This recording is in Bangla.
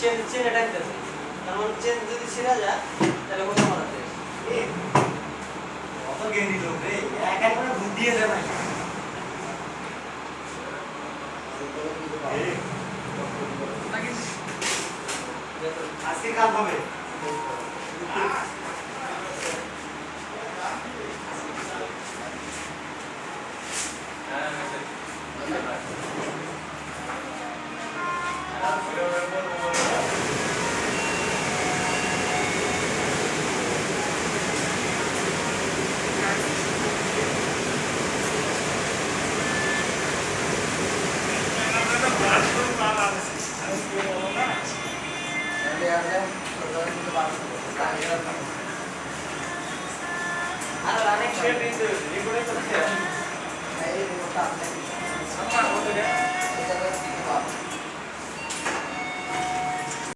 চেন চেন এটা মানে চেন যদি ছিঁড়া যায় তাহলে কোথাও মারাতে কত গেন্দি লোক এক এক করে দিয়ে দেয় আজকে কাজ হবে। আর অনেক అలా అనేక